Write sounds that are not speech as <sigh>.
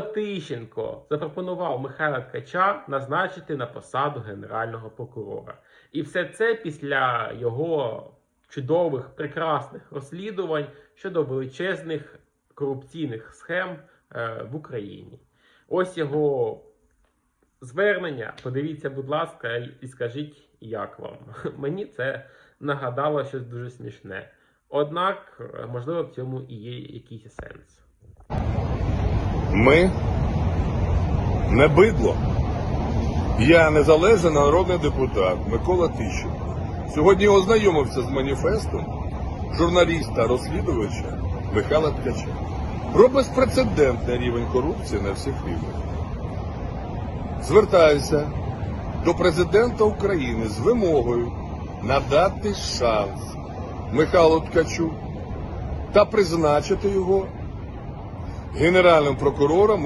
Тищенко запропонував Михайла Ткача назначити на посаду генерального прокурора. І все це після його чудових, прекрасних розслідувань щодо величезних корупційних схем е, в Україні. Ось його звернення. Подивіться, будь ласка, і скажіть, як вам. <laughs> Мені це нагадало щось дуже смішне. Однак, е, можливо, в цьому і є якийсь сенс. Ми не бидло. Я незалежний народний депутат Микола Тищенко. Сьогодні ознайомився з маніфестом журналіста-розслідувача Михайла Ткача про безпрецедентний рівень корупції на всіх рівнях. Звертаюся до президента України з вимогою надати шанс Михайлу Ткачу та призначити його генеральним прокурором